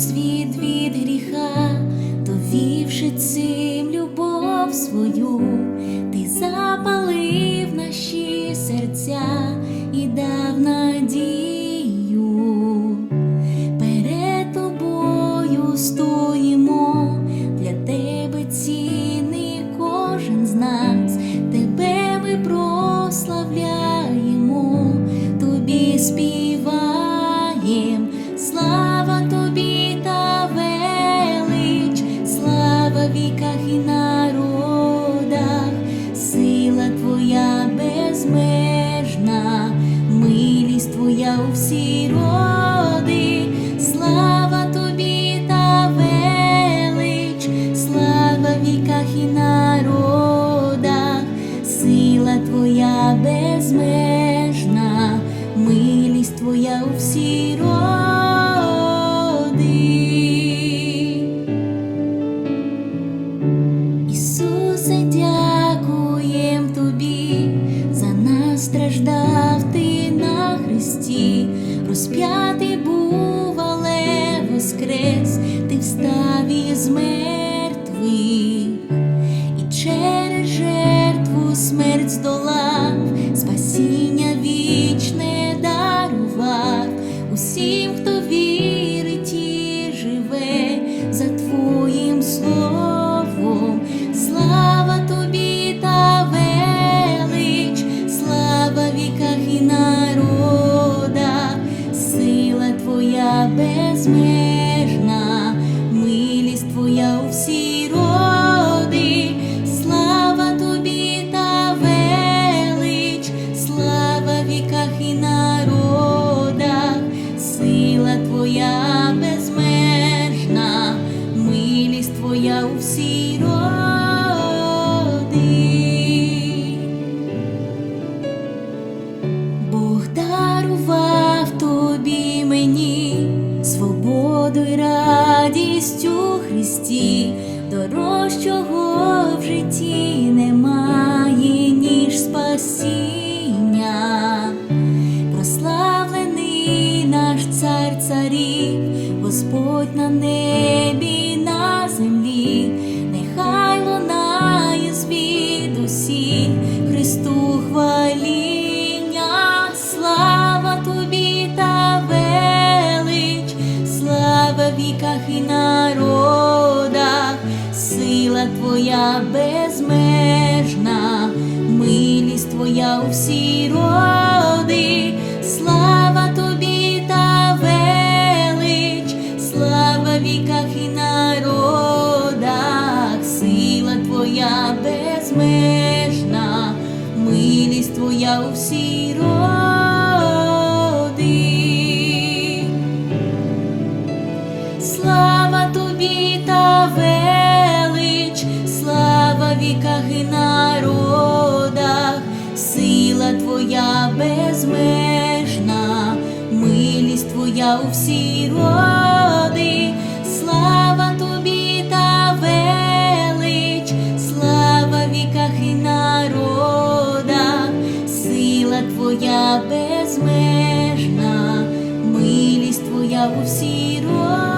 світ від гріха, довівши цим любов свою, ти запалив наші серця і дав надію. Перед тобою стоїмо для тебе ціни, кожен з нас, тебе ми про. Із мертвих, і через жертву смерть здолав, спасіння вічне дарував. Усім, хто вірить і живе за Твоїм словом. Слава тобі та велич, слава віках і народах, сила твоя безмежна, радість у Христі, дорожчого в житті немає, ніж спасіння. Прославлений наш цар царів, Господь на небі, на землі, віках і народах, сила твоя безмежна, милість твоя у всі роди, слава тобі та велич, слава віках і народах, сила твоя безмежна, милість твоя у всі роди. Слава тобі та велич, слава віках і народах, сила твоя безмежна, милість твоя у всі роди, слава тобі та велич, слава віках і народах, сила твоя безмежна, милість твоя у всі роди.